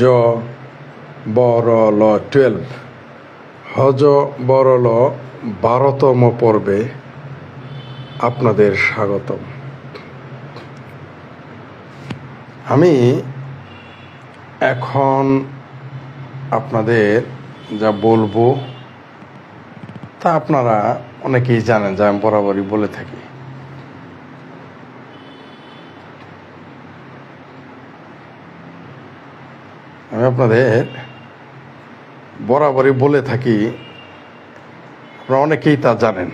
জ বর ল টুয়েলভ হজ বরল বারোতম পর্বে আপনাদের স্বাগতম। আমি এখন আপনাদের যা বলব তা আপনারা অনেকেই জানেন, যা আমি বরাবরই বলে থাকি। আমি আপনাদের বরাবরই বলে থাকি, আপনারা অনেকেই তা জানেন।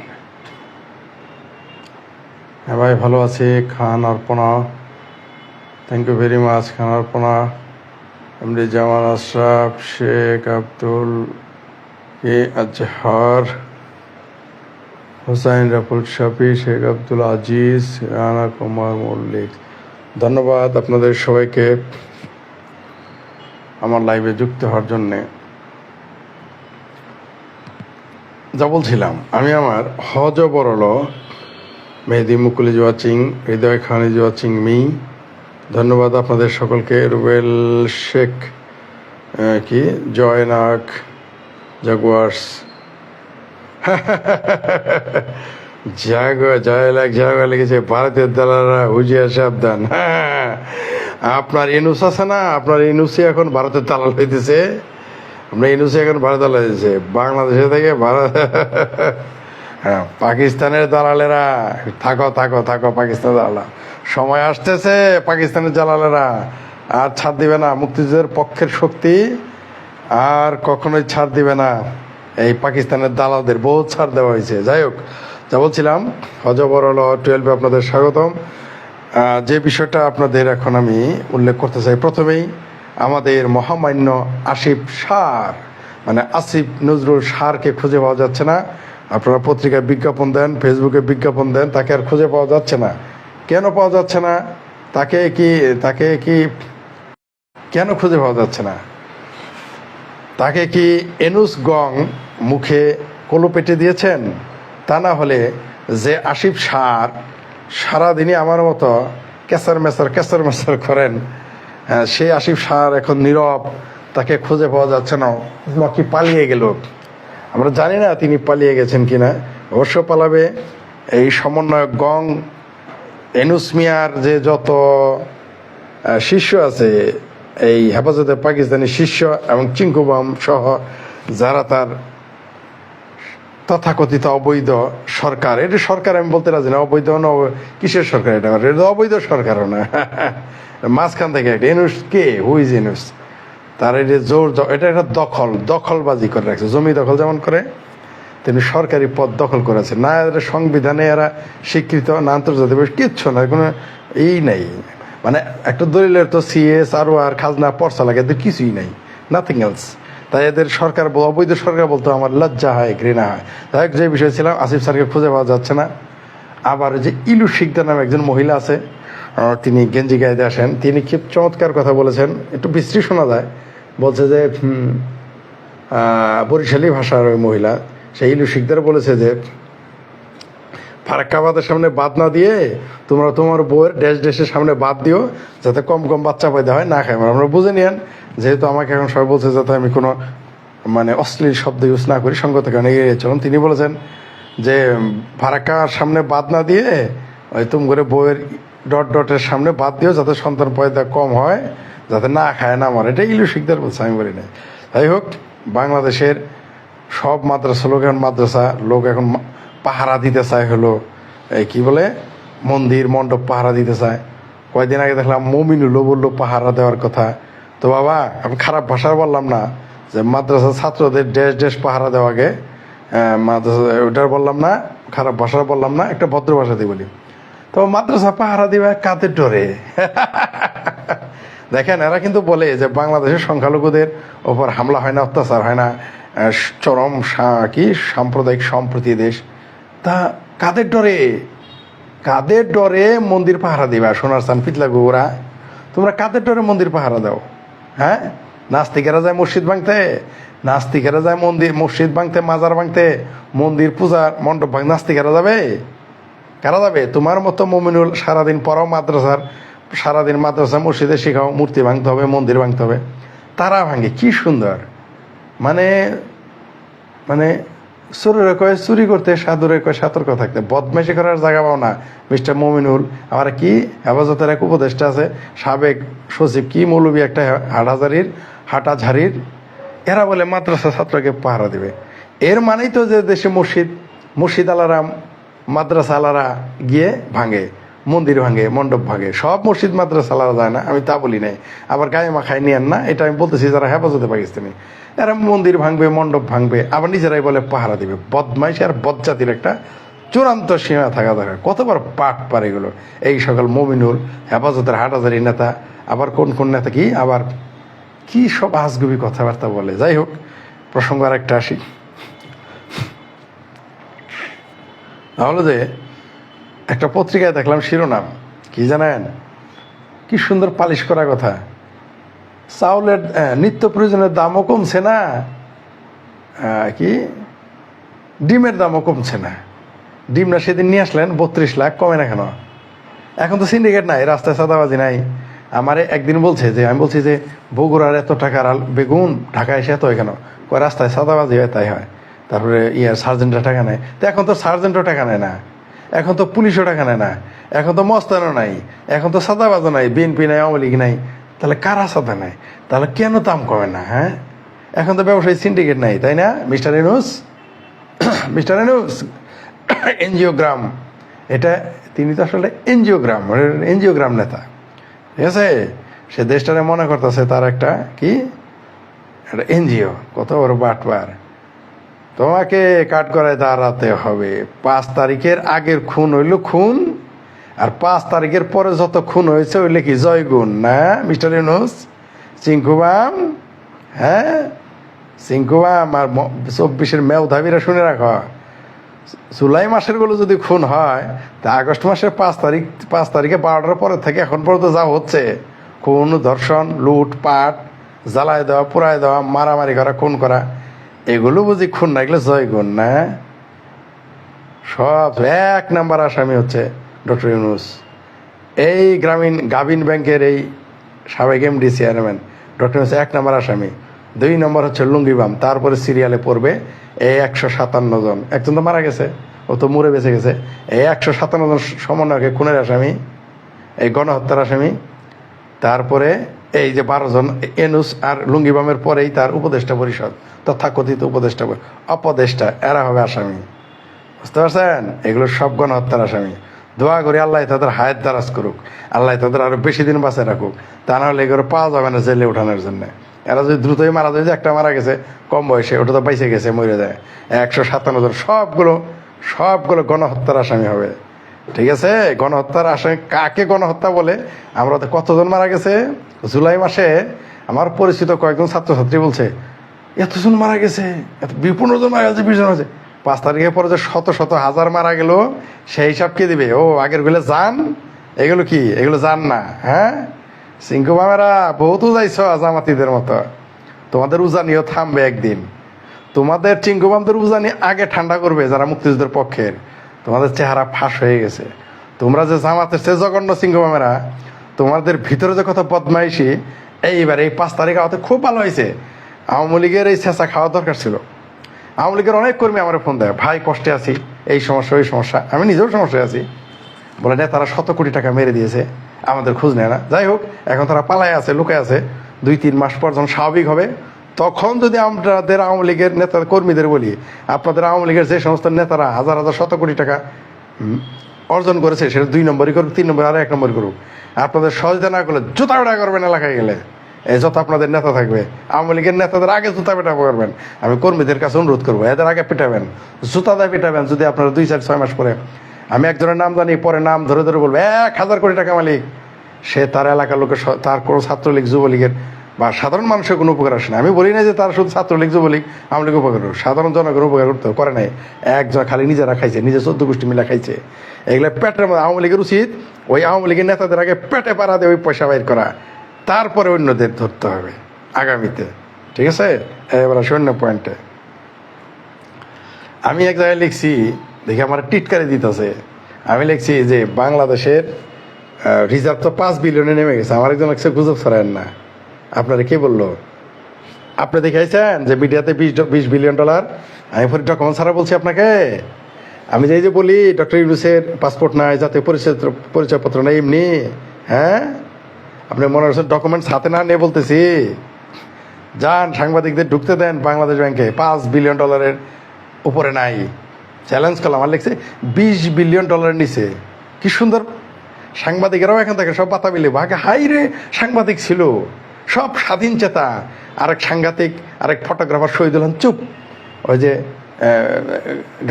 হ্যাঁ ভাই, ভালো আছি, Khan Arpana. Thank you very much Khan Arpana. MD Zaman Ashraf, Sheikh Abdul K Azhar, Hossain Raful Shafi, Sheikh Abdul Aziz, Rana Kumar Mallick. ধন্যবাদ আপনাদের সবাইকে। আমার লাইভে যুক্ত হওয়ার জন্যে যা বলছিলাম আমি আমার হজ বরল Mehedi Mukul is watching Hridoy Khan is watching me. ধন্যবাদ আপনাদের সকলকে রুবেল শেখ কি? জয়নাক জাগুয়ার্স। জাগো জয় লাখ জাগো লিখেছে ভারতের দালালরা হুজিয়া সাবধান। হ্যাঁ, আপনার ইনুস আছে না? আপনার ইনুসি এখন ভারতের দালাল হইতেছে। আপনার ইনুসি এখন ভারত দালাল হইতেছে। বাংলাদেশে থেকে ভারত হ্যাঁ পাকিস্তানের দালালেরা, থাকো থাকো থাকো, পাকিস্তানের দালালা। সময় আসতেছে পাকিস্তানের দালালেরা। আর ছাড় দিবে না। মুক্তিযুদ্ধের পক্ষের শক্তি আর কখনোই ছাড় দিবে না। এই পাকিস্তানের দালালদের বহুত ছাড় দেওয়া হয়েছে। যাই হোক, যা বলছিলাম, হজবরল টুয়েলভে আপনাদের স্বাগতম। যে বিষয়টা আপনাদের এখন আমি উল্লেখ করতে চাই, প্রথমেই আমাদের মহামান্য আসিফ সার মানে আসিফ নজরুল সারকে খুঁজে পাওয়া যাচ্ছে না। আপনারা পত্রিকায় বিজ্ঞাপন দেন, ফেসবুকে বিজ্ঞাপন দেন, তাকে আর খুঁজে পাওয়া যাচ্ছে না। কেন পাওয়া যাচ্ছে না? তাকে কি তাকে কি, কেন খুঁজে পাওয়া যাচ্ছে না? তাকে কি এনুস গং মুখে কলু পেটে দিয়েছেন? তা না হলে যে আসিফ সার সারাদিনই আমার মতো কেসার মেসার কেসার মেসার করেন। হ্যাঁ, সেই আসিফ সার এখন নীরব তাকে খুঁজে পাওয়া যাচ্ছে না। বা পালিয়ে গেল? আমরা জানি না তিনি পালিয়ে গেছেন কিনা। অবশ্য পালাবে। এই সমন্বয়ক গং এনুসমিয়ার যে যত শিষ্য আছে এই হেফাজতে পাকিস্তানি শিষ্য এবং চিঙ্কুবাম সহ যারা তার তথাকথিত অবৈধ সরকার। এটা সরকার, আমি বলতে রাজি না, অবৈধ না কিসের সরকার এটা? এটা অবৈধ সরকারও না। মাঝখান থেকে একটা এনুস কে? হুইজ এনুস তার এটা জোর এটা একটা দখল, দখলবাজি করে রাখছে। জমি দখল যেমন করে, তেমনি সরকারি পদ দখল করেছে। না এরা সংবিধানে এরা স্বীকৃত, না আন্তর্জাতিক কিচ্ছু না, কোনো এই নাই। মানে একটা দলিলের তো সিএস আর আর খাজনা পর্সা লাগে কিছুই নাই। নাথিং এলস তাই এদের সরকার অবৈধ সরকার বলতে আমার লজ্জা হয় ঘৃণা হয়। তাই হোক, যে বিষয় ছিলাম আসিফ স্যারকে খুঁজে পাওয়া যাচ্ছে না। আবার যে ইলু শিকদার নামে একজন মহিলা আছে তিনি গেঞ্জি গাইতে আসেন তিনি খুব চমৎকার কথা বলেছেন একটু বিশ্রী শোনা যায়। বলছে যে বরিশালী ভাষার ওই মহিলা সেই ইলু শিকদার বলেছে যে ফারাক্কাবাদের সামনে বাদ না দিয়ে তোমরা তোমার বউয়ের ড্যাশ ড্যাশের সামনে বাদ দিও যাতে কম কম বাচ্চা পয়দা হয় না খায়। আমরা বুঝে নিয়েন যেহেতু আমাকে এখন সবাই বলছে যাতে আমি কোনো মানে অশ্লীল শব্দ ইউজ না করি, সঙ্গত কারণে এড়িয়ে চলুন তিনি বলেছেন যে ফারাক্কার সামনে বাদ না দিয়ে, ওই তুম করে বউয়ের ডট ডটের সামনে বাদ দিও যাতে সন্তান পয়দা কম হয়, যাতে না খায়, না মরে। এটা ইলু শিকদার বলছে, আমি বলি না যাই হোক, বাংলাদেশের সব মাদ্রাসা লোক, এখন মাদ্রাসা লোক এখন পাহারা দিতে চায় হলো, এই কী বলে? মন্দির, মণ্ডপ পাহারা দিতে চায়। কয়দিন আগে দেখলাম মমিনুলও বলল পাহারা দেওয়ার কথা। তো বাবা, আমি খারাপ ভাষা বললাম না যে মাদ্রাসা ছাত্রদের ড্রেস ড্রেস পাহারা দেওয়াকে মাদ্রাসা, ওটার বললাম না, খারাপ ভাষা বললাম না, একটা ভদ্র ভাষা দিয়ে বলি। তো মাদ্রাসা পাহারা দিবা কাদের ডরে? দেখেন, এরা কিন্তু বলে যে বাংলাদেশের সংখ্যালঘুদের ওপর হামলা হয় না, অত্যাচার হয় না চরম কি, সাম্প্রদায়িক সম্প্রতি দেশ। তা কাদের ডরে? কাদের ডরে মন্দির পাহারা দিবা সোনার চান পিতলা গুড়া তোমরা কাদের ডরে মন্দির পাহারা দাও? হ্যাঁ? নাস্তিকেরা যায় মসজিদ ভাঙতে, নাস্তিকেরা যায় মন্দির, মসজিদ ভাঙতে, মাজার ভাঙতে, মন্দির পূজা মণ্ডপ ভাঙ নাস্তিকেরা যাবে? কারা যাবে? তোমার মতো মমিনুল সারাদিন পড়াও মাদ্রাসার, সারাদিন মাদ্রাসা মসজিদে শেখাও, মূর্তি ভাঙতে হবে, মন্দির ভাঙতে হবে। তারা ভাঙে, কি সুন্দর। মানে মানে চোরের কয়ে চুরি করতে সাধুরে কয়ে সতর্ক থাকতে। বদমাইশি করার জায়গা পাও না, মিস্টার মমিনুল। আমার কি? হেফাজতের এক উপদেষ্টা আছে, সাবেক সচিব কি মৌলবী একটা হাটাঝারির হাটাঝারির এরা বলে মাদ্রাসা ছাত্রকে পাহারা দিবে। এর মানেই তো যে দেশে মসজিদ মুর্শিদ আলারা মাদ্রাসা আলারা গিয়ে ভাঙে। মন্দির ভাঙে, মণ্ডপ ভাঙে, সব মসজিদ, মাদ্রাসা আলাদা যায় না, আমি তা বলি নাই। আবার গায়ে মাখায় নিয়েন না, এটা আমি বলতেছি যারা হেফাজতে পাকিস্তানি, এরা মন্দির ভাঙবে, মণ্ডপ ভাঙবে, আবার নিজেরাই বলে পাহারা দিবে। বদমাইশ আর বদজাতির একটা চূড়ান্ত সীমা থাকা দরকার। কতবার পাঠ পারে এগুলো? এই সকল মমিনুল, হেফাজতের হাটাজারি নেতা, আবার কোন কোন নেতা কি? আবার কি সব আজগুবি কথাবার্তা বলে? যাই হোক, প্রসঙ্গ আর একটা আসি। তাহলে যে একটা পত্রিকায় দেখলাম শিরোনাম, কি জানেন? কি সুন্দর পালিশ করা কথা। চাউলের নিত্য প্রয়োজনের দামও কমছে না। কি? ডিমের দামও কমছে না। ডিম না সেদিন নিয়ে আসলেন, বত্রিশ লাখ, কমে না কেন? এখন তো সিন্ডিকেট নাই, রাস্তায় সাদাবাজি নাই। আমারে একদিন বলছে যে, আমি বলছি যে, বগুড়ার এত টাকার আল বেগুন ঢাকা এসে এত হয় কেন? কয়, রাস্তায় সাদাবাজি হয়, তাই হয়। তারপরে ইয়ার সার্জেন্টরা টাকা নেয়। তো এখন তো সার্জেন্টও টাকা নেয় না। এখন তো পুলিশও টাকা নেয় না। এখন তো মস্তানও নাই। এখন তো সাদাবাজও নাই বিএনপি নাই, আওয়ামী লীগ নাই। তাহলে কারা সাদা নাই তাহলে কেন দাম কমে না হ্যাঁ? এখন তো ব্যবসায়ী সিন্ডিকেট নাই, তাই না? Mister Yunus mister Yunus angiogram. এটা তিনি তো আসলে এনজিওগ্রাম এনজিওগ্রাম নেতা। ঠিক আছে? সে দেশটারে মনে করতেছে তার একটা কি? একটা এনজিও, কত বড় বাটবার তোমাকে কাট করায় দাঁড়াতে হবে। পাঁচ তারিখের আগের খুন হইল খুন, আর পাঁচ তারিখের পরে যত খুন হয়েছে হইলে কি জয়গুণ, না, মিস্টার ইউনুস? চিঙ্কুবাম হ্যাঁ? চিঙ্কুবাম আর চব্বিশের মেউধাবিরা শুনে রাখো। জুলাই মাসেরগুলো যদি খুন হয়, তা আগস্ট মাসের পাঁচ তারিখ, পাঁচ তারিখে বারোটার পরে থেকে এখন পর্যন্ত যা হচ্ছে, খুন, ধর্ষণ, লুট, পাট, জ্বালায় দেওয়া পুরায় দেওয়া, মারামারি করা, খুন করা এগুলো বুঝি খুন না এগুলো জয় গুণ না? সব এক নাম্বার আসামি হচ্ছে ডক্টর ইউনুস। এই গ্রামীণ গাবিন ব্যাংকের এই সাবেক এমডি, চেয়ারম্যান, ডক্টর ইউনুস এক নম্বর আসামি। দুই নম্বর হচ্ছে লুঙ্গিবাম তারপরে সিরিয়ালে পড়বে এই একশো সাতান্ন জন। একজন তো মারা গেছে, ও তো মরে বেঁচে গেছে। এই একশো সাতান্ন জন সমন্বয়কে খুনের আসামি, এই গণহত্যার আসামি। তারপরে এই যে বারো জন এনুস আর লুঙ্গিবামের পরেই তার উপদেষ্টা পরিষদ, তথাকথিত উপদেষ্টা অপদেষ্টা, এরা হবে আসামি। বুঝতে পারছেন? এগুলো সব গণহত্যার আসামি। দোয়া করি আল্লাহ তাদের হায়াত দারাজ করুক, আল্লাহ তাদের আরও বেশি দিন বাঁচে রাখুক। তা না হলে এগুলো পাওয়া যাবে না জেলে উঠানোর জন্য। এরা যদি দ্রুতই মারা যায়, যে একটা মারা গেছে, কম বয়সে, ওটা তো বাইসে গেছে, মরে যায়। একশো সাতান্ন জন সবগুলো সবগুলো গণহত্যার আসামি হবে। ঠিক আছে? গণহত্যার আসামি কাকে গণহত্যা বলে? আমরা তো কতজন মারা গেছে? জুলাই মাসে আমার পরিচিত কয়েকজন ছাত্রছাত্রী বলছে, এতজন মারা গেছে, এত বিপন্ন জন মারা গেছে, বিশ জন আছে পাঁচ তারিখের পরে যে শত শত হাজার মারা গেল, সেই হিসাব কে দিবে? ও, আগেরগুলো যান, এগুলো কি? এগুলো যান না হ্যাঁ? সিংকু মামেরা বহুত উজাইছ জামাতিদের মতো। তোমাদের উজানিও থামবে একদিন। তোমাদের চিঙ্কুবামদের উজানি আগে ঠান্ডা করবে যারা মুক্তিযুদ্ধের পক্ষের। তোমাদের চেহারা ফাঁস হয়ে গেছে। তোমরা যে জামাতের সে জঘন্য চিঙ্কুবামেরা তোমাদের ভিতরে যে কত বদমাইশি, এইবার এই পাঁচ তারিখ আওয়াতে খুব ভালো হয়েছে। আওয়ামী লীগের এই চেঁচা খাওয়া দরকার ছিল। আওয়ামী লীগের অনেক কর্মী আমার ফোন দেয়, ভাই, কষ্টে আছি, এই সমস্যা, ওই সমস্যা। আমি নিজেও সমস্যায় আছি। বলে, না, তারা শত কোটি টাকা মেরে দিয়েছে, আমাদের খোঁজ নেয় না। যাই হোক, এখন তারা পালায় আছে, লুকায় আছে। দুই, তিন মাস পর যখন স্বাভাবিক হবে, তখন যদি আমাদের আওয়ামী লীগের নেতা কর্মীদের বলি, আপনাদের আওয়ামী লীগের যে সমস্ত নেতারা হাজার হাজার, শত কোটি টাকা অর্জন করেছে, সেটা দুই নম্বরই করুক, তিন নম্বর আর এক নম্বর করুক। আপনাদের সহজতা না করলে জুতা বেটা করবেন এলাকায় গেলে। এই যত আপনাদের নেতা থাকবে। আওয়ামী লীগের নেতাদের আগে জুতা পেটা করবেন। আমি কর্মীদের কাছে অনুরোধ করব, এদের আগে পেটাবেন। জুতা দিয়ে পেটাবেন যদি আপনারা দুই চার, ছয় মাস পরে। আমি একজনের নাম জানি, পরে নাম ধরে ধরে বলব, এক হাজার কোটি টাকা মালিক। সে তার এলাকার লোকের তার কোনো ছাত্রলীগ, যুবলীগের বা সাধারণ মানুষের কোনো উপকার আসে না। আমি বলি না যে তার শুধু ছাত্রলীগ যুবলীগ, আওয়ামী লীগ উপকার। সাধারণ জনগণের উপকার করতে করে নাই। একজন খালি নিজেরা খাইছে, নিজের চোদ্দ গোষ্ঠী মিলে খাইছে। এগুলো পেটের মধ্যে আওয়ামী লীগের উচিত, ওই আওয়ামী লীগের নেতাদের আগে পেটে পাড়া দিয়ে ওই পয়সা বাইর করা। তারপরে অন্যদের ধরতে হবে আগামীতে। ঠিক আছে? এবার শূন্য পয়েন্টে। আমি এক জায়গায় লিখছি, দেখি আমার টিটকারি দিতেছে। আমি লিখছি যে বাংলাদেশের রিজার্ভ তো পাঁচ বিলিয়নে নেমে গেছে। আমার একজন লাগছে গুজব ছড়ায়েন না। আপনারা কে বলল? আপনি দেখাইছেন যে মিডিয়াতে বিশ বিশ বিলিয়ন ডলার আমি পরে ডকুমেন্ট ছাড়া বলছি আপনাকে। আমি যে যে বলি, ডক্টর ইউনুসের পাসপোর্ট নাই যাতে পরিচয় পরিচয়পত্র নেই এমনি। হ্যাঁ? আপনি মনে হচ্ছে ডকুমেন্টস হাতে না নিয়ে বলতেছি? যান, সাংবাদিকদের ঢুকতে দেন বাংলাদেশ ব্যাংকে। পাঁচ বিলিয়ন ডলারের উপরে নাই। চ্যালেঞ্জ করলাম আমার লিখছে বিশ বিলিয়ন ডলারের নিচে। কি সুন্দর। সাংবাদিকেরাও এখান থেকে সব পাতা মিলে বাঘে হাই রে সাংবাদিক ছিল। সব স্বাধীন চেতা। আরেক সাংঘাতিক, আরেক ফটোগ্রাফার শহীদুল হন, চুপ। ওই যে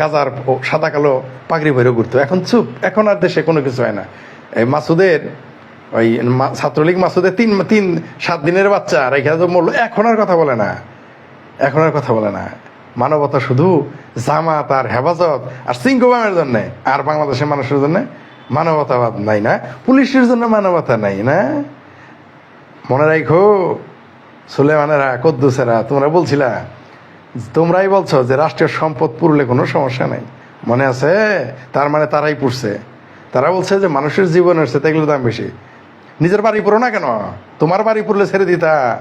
গাজার সাদা কালো পাগড়ি ভরে ঘুরতো। এখন চুপ। এখন আর দেশে কোনো কিছু হয় না। এই মাসুদের, ওই ছাত্রলীগ মাসুদের তিন তিন, সাত দিনের বাচ্চা, রেখে তো মরলো। এখন আর কথা বলে না। এখন আর কথা বলে না। মানবতা শুধু জামাত আর হেফাজত আর সিংহবামের জন্য, আর বাংলাদেশের মানুষের জন্য মানবতাবাদ নাই না। পুলিশের জন্য মানবতা নাই না। মনে রাখো সুলেমানেরা কদ্দুসেরা, তোমরা বলছিলা, তোমরাই বলছো যে রাষ্ট্রীয় সম্পদ পুরলে কোনো সমস্যা নাই। মনে আছে? তার মানে তারাই পুষছে। তারা বলছে যে মানুষের জীবনের সাথে এগুলো দাম বেশি। নিজের বাড়ি পুরো না কেন? তোমার বাড়ি পুরলে ছেড়ে দিতা।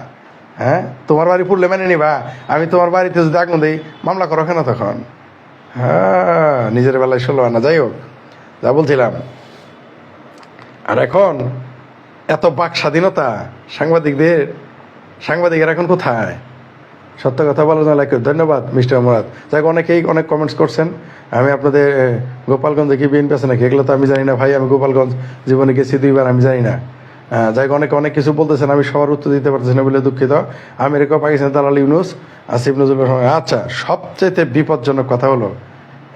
হ্যাঁ? তোমার বাড়ি পুরলে মেনে নিবা। আমি তোমার বাড়িতে যদি আগুন দিই, মামলা করো কেন তখন? হ্যাঁ নিজের বেলায় ষোলো আনা, যাই হোক, যা বলছিলাম। আর এখন এত বাক স্বাধীনতা সাংবাদিকদের, সাংবাদিকের এখন কোথায়? সত্য কথা বলার জন্য লাইক ধন্যবাদ, মিস্টার মুরাদ। যাক, অনেকেই অনেক কমেন্টস করছেন। আমি আপনাদের গোপালগঞ্জে কি বিএনপি আছে নাকি? এগুলো তো আমি জানি না ভাই, আমি গোপালগঞ্জ জীবনে গেছি দুইবার, আমি জানি না। যাই অনেকে অনেক কিছু বলতেছেন, আমি সবার উত্তর দিতে পারতেছি না বলে দুঃখিত। আমেরিকা, পাকিস্তান, দালাল ইউনুস, আসিফ নজরুল আচ্ছা সবচেয়ে বিপজ্জনক কথা হলো,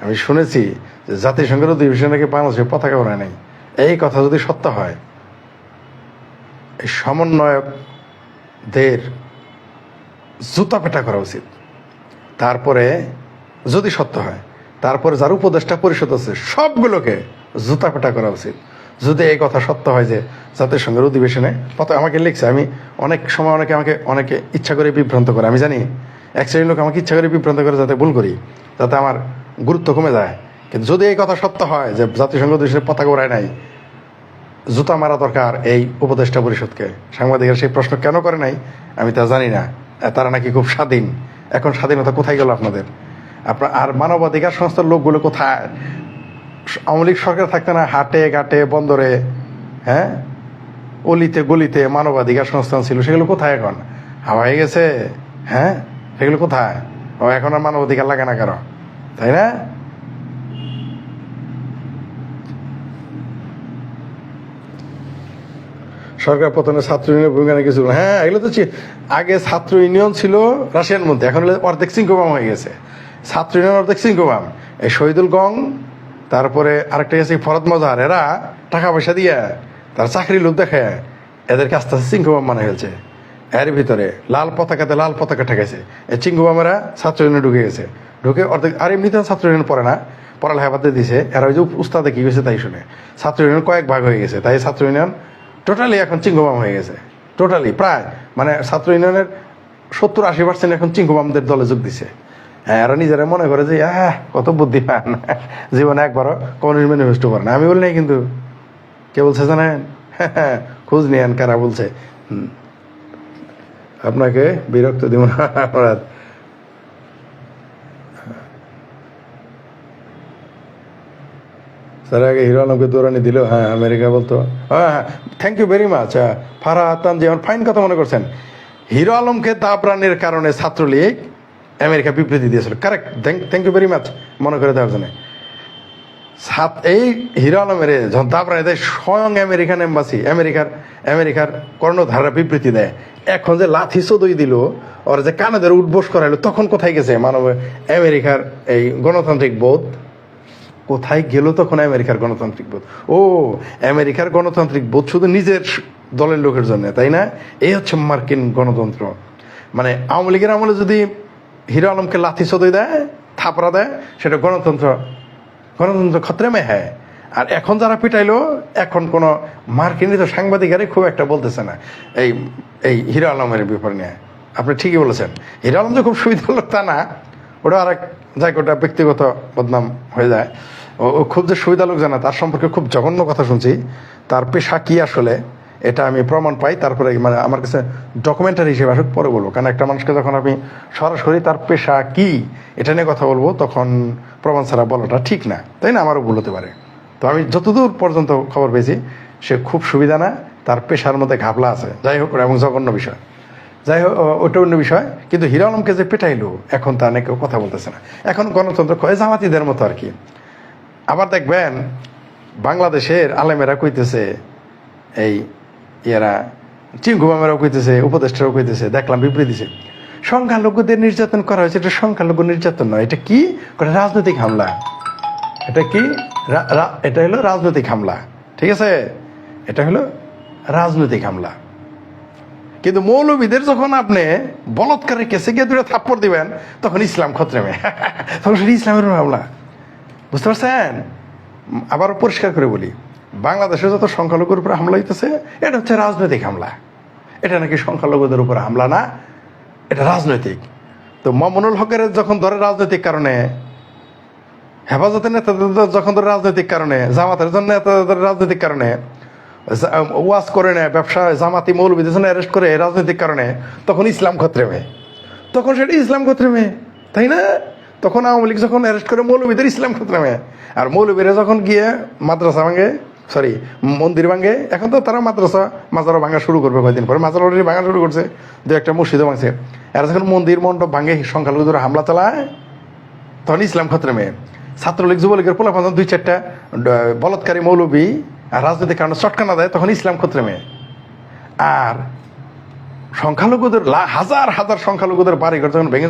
আমি শুনেছি যে জাতিসংঘের অধিবেশনে নাকি বাংলাদেশের পতাকা ওড়ায় নাই। এই কথা যদি সত্য হয় সমন্বয়কদের জুতা পেটা করা উচিত। তারপরে যদি সত্য হয়, তারপরে যার উপদেষ্টা পরিষদ আছে, সবগুলোকে জুতা পেটা করা উচিত। যদি এই কথা সত্য হয় যে জাতিসংঘের অধিবেশনে কত আমাকে লিখছে, আমি অনেক সময় অনেকে আমাকে, অনেকে ইচ্ছা করে বিভ্রান্ত করে, আমি জানি, এক শ্রেণির লোক আমাকে ইচ্ছা করে বিভ্রান্ত করে যাতে ভুল করি, যাতে আমার গুরুত্ব কমে যায়। কিন্তু যদি এই কথা সত্য হয় যে জাতিসংঘ অধিবেশনে পতাকা ওড়ায় নাই জুতা মারা দরকার এই উপদেষ্টা পরিষদকে। সাংবাদিকের সেই প্রশ্ন কেন করে নাই, আমি তা জানি না। তারা নাকি খুব স্বাধীন। এখন স্বাধীনতা কোথায় গেল আপনাদের? আপনার, আর মানবাধিকার সংস্থার লোকগুলো কোথায়? আওয়ামী লীগ সরকার থাকতে না হাটে ঘাটে বন্দরে হ্যাঁ? অলিতে গলিতে মানবাধিকার সংস্থান ছিল, সেগুলো কোথায় এখন? হাওয়া হয়ে গেছে হ্যাঁ? সেগুলো কোথায়? ও এখন আর মানবাধিকার লাগে না কারও, তাই না? সরকার পতনে ছাত্র ইউনিয়নের ভূমিকা নাকি ছিল হ্যাঁ এগুলো তো আগে ছাত্র ইউনিয়ন ছিল রাশিয়ার মধ্যে, এখন অর্ধেক সিংকোবাম হয়ে গেছে। ছাত্র ইউনিয়ন অর্ধেক সিংকোবাম এই শহীদুল গং, তারপরে আরেকটা গেছে ফরদ মজার, এরা টাকা পয়সা দিয়ে তার চাকরি লোক দেখে, এদেরকে আস্তে আস্তে সিংকোবাম মানে ফেলছে এর ভিতরে লাল পতাকাতে লাল পতাকা ঠেকেছে এই চিঙ্গুবামেরা ছাত্র ইউনিয়নে ঢুকে গেছে। ঢুকে অর্ধেক, আর এমনিতে ছাত্র ইউনিয়ন পড়ে না, পড়ালেখা বাদ দিছে। এরা ওই যে উস্তাদে কি হয়েছে তাই শুনে। ছাত্র ইউনিয়ন কয়েক ভাগ হয়ে গেছে, তাই ছাত্র ইউনিয়ন টোটালি এখন চিঙ্গুবাম হয়ে গেছে। টোটালি প্রায় মানে ছাত্র ইউনিয়নের সত্তর আশি পার্সেন্ট এখন চিঙ্গুবামদের দলে যোগ দিছে। হ্যাঁ এরা নিজেরা মনে করে যে হ্যাঁ কত বুদ্ধিমান। জীবনে একবারও কমিউনিস্ট ম্যানিফেস্টো করে না। আমি বলি, নাই কিন্তু, কে বলছে জানেন? হ্যাঁ খোঁজ নিয়েন কারা বলছে। আপনাকে বিরক্ত দিব না স্যার আগে হিরো আলমকে দৌড়ানি দিল হ্যাঁ আমেরিকা বলতো হ্যাঁ হ্যাঁ থ্যাংক ইউ ভেরি মাচ ফারা হাতান যেমন ফাইন কথা মনে করছেন। হিরো আলমকে দাবরানির কারণে ছাত্রলীগ আমেরিকা বিবৃতি দিয়েছিল। Correct thank you very much মনে করে দেওয়ার জন্য। সাত, এই হিরো আলমের যখন দাবরানি দেয়, স্বয়ং আমেরিকান এম্বাসি, আমেরিকার আমেরিকার কর্ণধাররা বিবৃতি দেয়। এখন যে লাথি চদই দিল, ওর যে কানাদের উদ্বোস করাইলো, তখন কোথায় গেছে মানব আমেরিকার এই গণতান্ত্রিক বোধ? কোথায় গেল তখন আমেরিকার গণতান্ত্রিক বোধ? ও, আমেরিকার গণতান্ত্রিক বোধ শুধু নিজের দলের লোকের জন্য, তাই না? এই হচ্ছে মার্কিন গণতন্ত্র। মানে আওয়ামী লীগের আমলে যদি হিরো আলমকে লাথি চদই দেয়, থাপড়া দেয়, সেটা গণতন্ত্র গণতন্ত্র খতরে মে হ্যাঁ আর এখন যারা পিটাইলো, এখন কোনো মার্কিনী তো সাংবাদিকেরাই খুব একটা বলতেছে না এই এই হিরো আলমের ব্যাপার নিয়ে। আপনি ঠিকই বলেছেন। হিরো আলম যে খুব সুবিধা লোক তা না। ওটা আর এক যাই ওটা ব্যক্তিগত বদনাম হয়ে যায়। ও খুব যে সুবিধা লোক জানা, তার সম্পর্কে খুব জঘন্য কথা শুনছি। তার পেশা কি আসলে, এটা আমি প্রমাণ পাই। তারপরে মানে আমার কাছে ডকুমেন্টারি হিসেবে আসুক, পরে বলব। কারণ একটা মানুষকে যখন আমি সরাসরি তার পেশা কি, এটা নিয়ে কথা বলব, তখন প্রমাণ ছাড়া বলাটা ঠিক না। তাই না? আমারও ভুল হতে পারে। তো আমি যতদূর পর্যন্ত খবর পেয়েছি, সে খুব সুবিধা না, তার পেশার মধ্যে ঘাবলা আছে। যাই হোক এবং জঘন্য বিষয়। যাই হোক ওটা অন্য বিষয়। কিন্তু হিরো আলমকে যে পেটাইলো, এখন তা অনেকে কথা বলতেছে না। এখন গণতন্ত্র কয় জামাতিদের মতো আর কি। আবার দেখবেন, বাংলাদেশের আলেমেরা কইতেছে, এই ইয়ারা চিঙ্গুমামেরাও কইতেছে, উপদেষ্টারাও কইতেছে, দেখলাম বিবৃতি সংখ্যালঘুদের নির্যাতন করা হয়েছে, এটা সংখ্যালঘু নির্যাতন নয়, এটা কি? রাজনৈতিক হামলা। এটা কি? এটা হলো রাজনৈতিক হামলা। ঠিক আছে? এটা হলো রাজনৈতিক হামলা। কিন্তু মৌলবীদের যখন আপনি বলৎকারের কেসে গিয়ে দূরে থাপ্পড় দিবেন, তখন ইসলাম খতরেমে তখন সেটা ইসলামের হামলা বুঝতে পারছেন? আবার পরিষ্কার করে বলি, বাংলাদেশে যত সংখ্যালঘুর উপরে হামলা হইতেছে, এটা হচ্ছে রাজনৈতিক হামলা। এটা নাকি সংখ্যালঘুদের উপরে হামলা না, এটা রাজনৈতিক। তো মামুনুল হকের যখন ধরে রাজনৈতিক কারণে, হেফাজতের নেতাদের যখন ধরে রাজনৈতিক কারণে, জামাতের জন্য নেতাদের রাজনৈতিক কারণে ওয়াজ করে নেয়, ব্যবসা, জামাতি মৌলবীদের জন্য অ্যারেস্ট করে রাজনৈতিক কারণে, তখন ইসলাম খত্রেমে তখন সেটা ইসলাম খত্রেমে তাই না? তখন আওয়ামী লীগ যখন অ্যারেস্ট করে, মৌলবীদের ইসলাম খত্রেমে আর মৌলবীরা যখন গিয়ে মাদ্রাসা ভাঙে সরি মন্দির ভাঙে, এখন তো তারা মাদ্রাসা, মাজারও ভাঙা শুরু করবে কয়েকদিন পরে। মাজার অলরেডি ভাঙা শুরু করছে, দু একটা মসজিদও ভাঙছে। এরা যখন মন্দির, মণ্ডপ ভাঙে, সংখ্যালঘুদের হামলা চালায়, তখন ইসলাম খতরেমে ছাত্রলীগ, যুবলীগের পোলাপান দুই চারটা বলৎকারী মৌলবী আর রাজনৈতিক কারণে চটকানা দেয় তখন ইসলাম খতরেমে আর সংখ্যালঘুদের হাজার হাজার সংখ্যালঘুদের বাড়িঘর যখন ভেঙে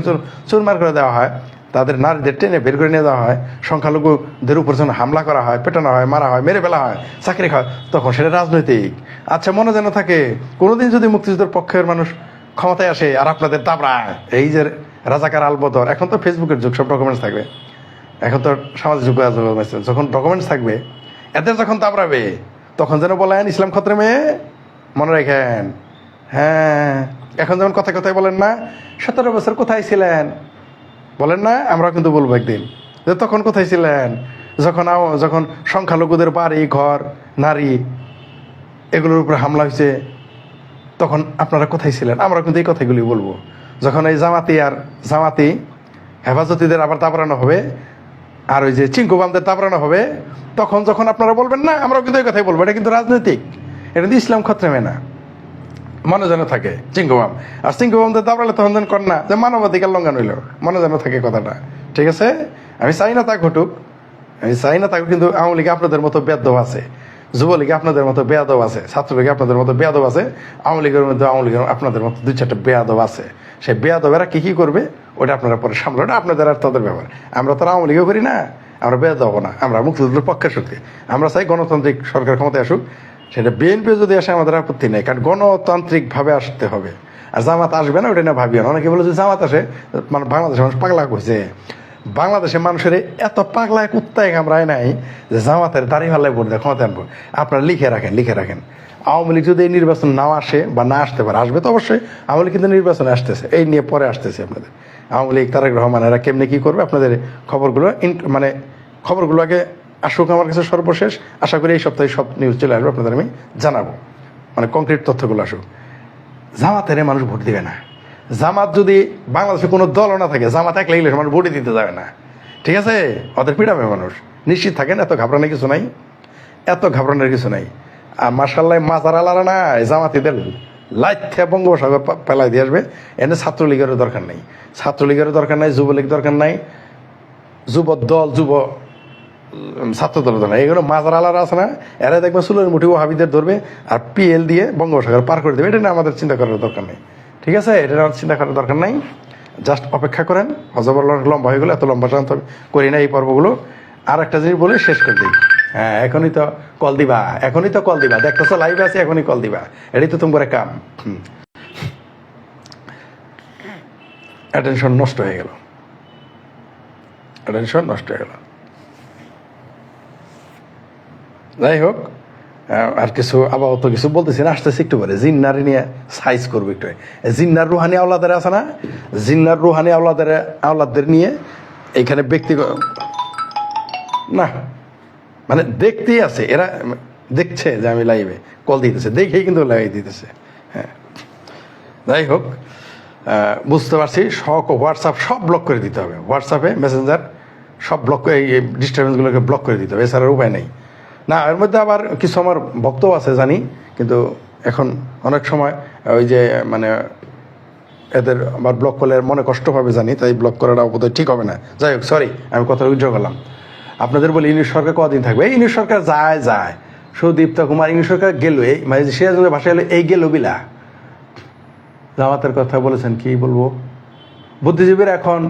চুরমার করে দেওয়া হয় তাদের নারীদের টেনে বের করে নিয়ে দেওয়া হয় সংখ্যালঘুদের উপর যখন হামলা করা হয় পেটানো হয় মারা হয় মেরে ফেলা হয় চাকরি খাওয়া তখন সেটা রাজনৈতিক। আচ্ছা মনে যেন থাকে কোনোদিন যদি মুক্তিযুদ্ধের পক্ষের মানুষ ক্ষমতায় আসে আর আপনাদের দাবড়ায় এই যে রাজাকার আলবদর এখন তো ফেসবুকের যুগ সব ডকুমেন্টস থাকবে। এখন তো সামাজিক ব্যবস্থা, যখন ডকুমেন্টস থাকবে এদের যখন দাবড়াবে তখন যেন বলেন, ইসলাম খত্রে মেয়ে, মনে রাখেন। হ্যাঁ এখন যেমন কথায় কথায় বলেন না, সতেরো বছর কোথায় ছিলেন? বলেন না আমরা কিন্তু বলব একদিন। যে তখন কোথায় ছিলেন? যখন যখন সংখ্যালঘুদের বাড়ি, ঘর, নারী, এগুলোর উপরে হামলা হয়েছে, তখন আপনারা কোথায় ছিলেন? আমরা কিন্তু এই কথাগুলি বলব। যখন এই জামাতি আর জামাতি হেফাজতিদের আবার দাবড়ানো হবে আর ওই যে চিঙ্কু বামদের দাবড়ানো হবে, তখন যখন আপনারা বলবেন, না, আমরাও কিন্তু এই কথাই বলব, এটা কিন্তু রাজনৈতিক, এটা কিন্তু ইসলাম খতরেমে না। মনে যেন থাকে চিঙ্কুবাম আর চিঙ্কুবামদের দাবড়ালে তখন যেন না, যে মানবাধিকার লঙ্ঘন হইল। মনে যেন থাকে কথাটা। ঠিক আছে? আমি চাই না তা ঘটুক। আমি চাই না তাকে কিন্তু আওয়ামী লীগে আপনাদের মতো বেদব আছে, যুবলীগে আপনাদের মতো বেয়াদব আছে, ছাত্রলীগে আপনাদের মতো বেয়াদব আছে, আওয়ামী লীগের মধ্যে আওয়ামী লীগের আপনাদের মতো দুই চারটা বেয়াদব আছে। সেই বেয়াদবেরা কি কি করবে? ওটা আপনারা পরে সামলান। আপনাদের আর তাদের ব্যাপার। আমরা তো আওয়ামী লীগও করি না। আমরা বেয়াদব না। আমরা মুক্তিযুদ্ধের পক্ষের শক্তি। আমরা চাই গণতান্ত্রিক সরকার ক্ষমতায় আসুক। সেটা বিএনপি যদি আসে, আমাদের আপত্তি নেই। কারণ গণতান্ত্রিকভাবে আসতে হবে। আর জামাত আসবে না, ওটা না ভাবিও না। অনেকে বলে যে জামাত আসে মানে বাংলাদেশের মানুষ পাগলা করছে। বাংলাদেশের মানুষের এত পাগলা পাগলায় কুত্তায় কামড়ায় নাই যে জামাতের দাড়ি ভাল্লায় ভোট দেয় ক্ষমতা আনব। আপনারা লিখে রাখেন লিখে রাখেন। আওয়ামী লীগ যদি এই নির্বাচন নাও আসে বা না আসতে পারে, আসবে তো অবশ্যই। আওয়ামী লীগ কিন্তু নির্বাচনে আসতেছে। এই নিয়ে পরে আসতেছে আপনাদের। আওয়ামী লীগ, তারেক রহমান, এরা কেমনি কী করবে? আপনাদের খবরগুলো মানে খবরগুলো আগে আসুক আমার কাছে সর্বশেষ। আশা করি এই সপ্তাহে সব নিউজ চলে আসবে, আপনাদের আমি জানাব। মানে কংক্রিট তথ্যগুলো আসুক। জামাতের মানুষ ভোট দিবে না। জামাত যদি বাংলাদেশে কোনো দলও না থাকে, জামাত এক লাগলে মানুষ ভোটই দিতে যাবে না। ঠিক আছে? ওদের পিড়াবে মানুষ। নিশ্চিত থাকেন, এত ঘাবড়ানোর কিছু নাই। এত ঘাবড়ানোর কিছু নাই। আর মার্শাল্লাহ মাজার আলারা না জামাতিদের। লাইথে বঙ্গোপসাগর পেলাই দিয়ে আসবে। এনে ছাত্রলীগেরও দরকার নেই। ছাত্রলীগেরও দরকার নাই যুবলীগ দরকার নাই। যুব দল, যুব ছাত্র দল না এগুলো মাজার আলারা আছে না? এরা দেখবে চুলের মুঠি ওহাবিদের ধরবে আর পিএল দিয়ে বঙ্গোপসাগর পার করে দেবে। এটা নিয়ে আমাদের চিন্তা করার দরকার নেই। ঠিক আছে? এটা নিয়ে আমাদের চিন্তা করার দরকার নাই। জাস্ট অপেক্ষা করেন। হজবর লম্বা হয়ে গেলো, এত লম্বা করি না এই পর্বগুলো। আর একটা জিনিস বলে, শেষ করে দিই। হ্যাঁ এখনই তো কল দিবা, এখনই তো কল দিবা। আছে, এখনই কল দিবা। এটাই তো তোমার কাম। অ্যাটেনশন নষ্ট হয়ে গেল। অ্যাটেনশন নষ্ট হয়ে গেল। যাই হোক আর কিছু আপাতত কিছু বলতেছি না, আসতেছি একটু পরে। জিন্নারি নিয়ে সাইজ করব একটু। জিন্নার রুহানি আওলাদের আছে না? জিন্নার রুহানি আওলাদের আওলাদের নিয়ে এখানে ব্যক্তিগত না। মানে দেখতেই আছে, এরা দেখছে যে আমি লাইভে কল দিতেছে, দেখেই কিন্তু লাইভ দিতেছে হ্যাঁ। যাই হোক বুঝতে পারছি, শখ হোয়াটসঅ্যাপ সব ব্লক করে দিতে হবে। হোয়াটসঅ্যাপে মেসেঞ্জার সব ব্লক করে, এই ডিস্টারবেন্সগুলোকে ব্লক করে দিতে হবে, এছাড়া উপায় নেই। না, এর মধ্যে আবার কিছু আমার ভক্তও আছে, জানি, কিন্তু এখন অনেক সময় ওই যে মানে এদের আবার ব্লক করলে মনে কষ্ট পাবে জানি, তাই ব্লক করাটা বোধহয় ঠিক হবে না। যাই হোক সরি আমি কথা উইথড্র করলাম। আপনাদের বলে ইংলিশ সরকার কদিন থাকবে? এই ইংলিশ সরকার যায় যায়। সুদীপ্ত কুমার, ইংলিশ সরকার গেল, এই মানে সিরাজগঞ্জের ভাষায় হলো, এই গেল বিলা। জামাতের কথা বলেছেন, কি বলব? বুদ্ধিজীবীরা এখন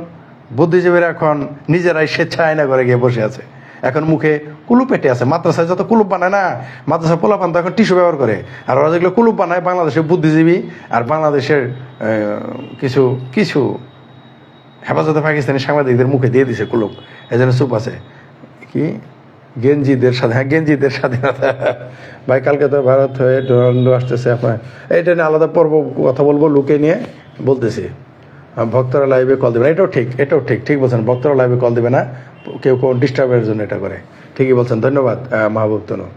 বুদ্ধিজীবীরা এখন নিজেরাই স্বেচ্ছা আয়না করে গিয়ে বসে আছে। এখন মুখে কুলুপ পেটে আছে। মাদ্রাসায় যত কুলুপ বানায় না মাদ্রাসা পোলাপান তো এখন টিস্যু ব্যবহার করে। আর ওরা যেগুলো কুলুপ বানায়, বাংলাদেশের বুদ্ধিজীবী আর বাংলাদেশের কিছু কিছু হেফাজতে পাকিস্তানি সাংবাদিকদের মুখে দিয়ে দিছে কুলুপ। এই জন্য চুপ আছে। কি? গেঞ্জিদের সাথে হ্যাঁ গেঞ্জিদের স্বাধীনতা। ভাই, কালকে তো ভারত হয়ে ডোনাল্ডো আসতেছে, আপনার এইটা নিয়ে আলাদা পর্ব কথা বলব লুকে নিয়ে, বলতেছি। ভক্তরা লাইভে কল দেবে না। এটাও ঠিক এটাও ঠিক ঠিক বলছেন। ভক্তরা লাইভে কল দেবে না। কেউ কেউ ডিস্টার্বের জন্য এটা করে। ঠিকই বলছেন। ধন্যবাদ মাহবুব তনু।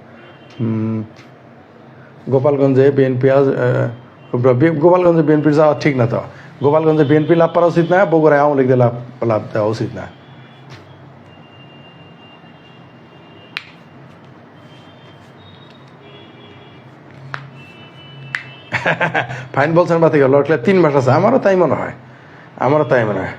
গোপালগঞ্জে বিএনপি গোপালগঞ্জে বিএনপির যাওয়া ঠিক না তো। গোপালগঞ্জে বিএনপি লাভ করা উচিত না, বগুড়ায় আওয়ামী লীগদের লাভ লাভ দেওয়া উচিত না। ফাইন বলছেন বা থেকে লড়লে তিন মাস আছে। আমারও তাই মনে হয়। আমারও তাই মনে হয়।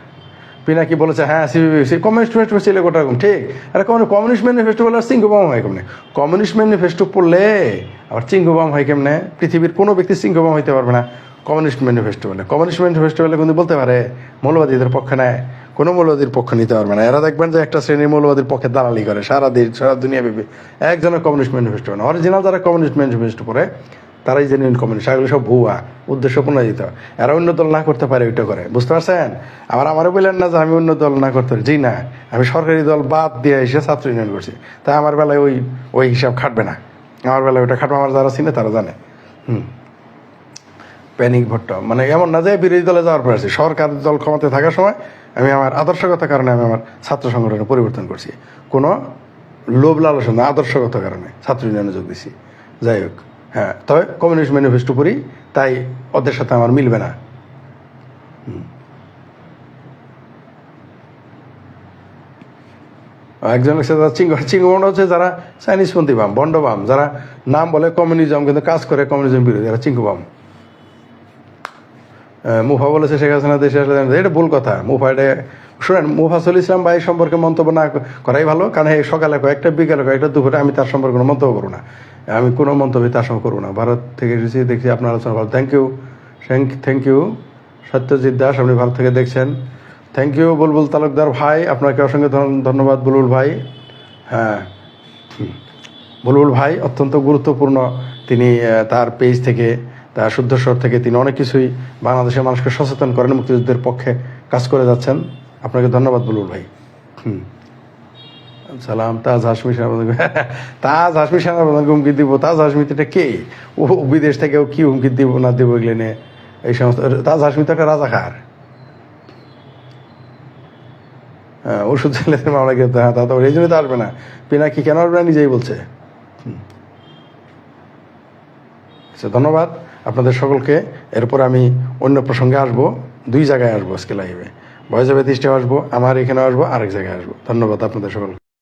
পিনাকি বলেছে হ্যাঁ সিবিবি কমিউনিস্ট ম্যানিফেস্টো ছিল গোটা রকম। ঠিক। আরে কোন কমিউনিস্ট ম্যানিফেস্টো বলে সিংহবাম হয় কেমনে? কমিউনিস্ট ম্যানিফেস্টো পড়লে আবার চিঙ্গবাম হয় কেমনে? পৃথিবীর কোনো ব্যক্তি সিংহবাম হইতে পারবে না কমিউনিস্ট ম্যানিফেস্টো বলে। কমিউনিস্ট ম্যানিফেস্টো বলে কিন্তু বলতে পারে, মৌলবাদীদের পক্ষে নেয় কোনো মৌলবাদীর পক্ষ নিতে পারবে না। এরা দেখবেন যে একটা শ্রেণির মৌলবাদীর পক্ষে দালালি করে। সারা দেশ, সারা দুনিয়া ব্যাপী একজনের কমিউনিস্ট ম্যানিফেস্টো না। অরিজিনাল যারা কমিউনিস্ট ম্যানিফেস্টো পড়ে তারাই জেনুইন কমিউনিস্ট এগুলো সব ভুয়া, উদ্দেশ্য প্রণোদিত এরা অন্য দল না করতে পারে ওইটা করে, বুঝতে পারছেন? আবার আমারও বললেন না যে আমি অন্য দল না করতে পারি। জি না, আমি সরকারি দল বাদ দিয়ে এসে ছাত্র ইউনিয়ন করছি। তাই আমার বেলায় ওই ওই হিসাব খাটবে না। আমার বেলায় ওইটা খাটবে, আমার যারা চিনে তারা জানে। হুম। প্যানিক ভট্ট মানে এমন না যে বিরোধী দলে যাওয়ার পর আছি সরকার দল ক্ষমতায় থাকার সময় আমি আমার আদর্শগত কারণে আমি আমার ছাত্র সংগঠনে পরিবর্তন করছি। কোনো লোভ লালসা না, আদর্শগত কারণে ছাত্র ইউনিয়নে যোগ দিছি। যাই হোক। হ্যাঁ তবে কমিউনিস্ট ম্যানিফেস্টো পড়ি, তাই ওদের সাথে আমার মিলবে না। একজন চিঙ্গ চিঙ্গবন্ড হচ্ছে যারা চাইনিজপন্থী বাম, বন্ড বাম, যারা নাম বলে কমিউনিজম, কিন্তু কাজ করে কমিউনিজম বিরোধী, যারা চিঙ্গু বাম। মুফা বলেছে শেখ হাসিনা দেশে আসলে এটা ভুল কথা। মুফা, এটা শুনেন মুফাসুল ইসলাম ভাই সম্পর্কে মন্তব্য না করাই ভালো, কারণ এই সকালে কয়েকটা, বিকালে কয়েকটা, দুপুরে আমি তার সম্পর্কে কোনো মন্তব্য করব না। আমি কোনো মন্তব্য তার সঙ্গে করব না। ভারত থেকে এসেছি, দেখছি আপনার আলোচনা ভালো। Thank you thank you Satyajit Das, আপনি ভারত থেকে দেখছেন। থ্যাংক ইউ বুলবুল তালুকদার ভাই, আপনাকে অসংখ্য ধন- ধন্যবাদ, বুলবুল ভাই। হ্যাঁ বুলবুল ভাই অত্যন্ত গুরুত্বপূর্ণ। তিনি তার পেজ থেকে, তার শুদ্ধস্বর থেকে তিনি অনেক কিছুই বাংলাদেশের মানুষকে সচেতন করেন, মুক্তিযুদ্ধের পক্ষে কাজ করে যাচ্ছেন। আপনাকে ধন্যবাদ, বুলবুল ভাই। হুম। সালাম, তাজ হাসমি সেনাপ্রধান তাজ হাসমি সেনাপ্রধানকে হুমকি দিব। তাজ হাসমিতে এটা কে? ও বিদেশ কি হুমকি দিব না দিব এই সমস্ত তাজ হাসমি তো একটা হ্যাঁ ওষুধ মামলা গ্রেপ্তার হ্যাঁ এই তো আসবে না। পিনাকি কেন আসবে না, নিজেই বলছে। আচ্ছা ধন্যবাদ আপনাদের সকলকে। এরপর আমি অন্য প্রসঙ্গে আসব। দুই জায়গায় আসব আজকে লাইভে ভয়েস অফ আসব, আমার এখানে আসব, আরেক জায়গায় আসব। ধন্যবাদ আপনাদের সকলকে।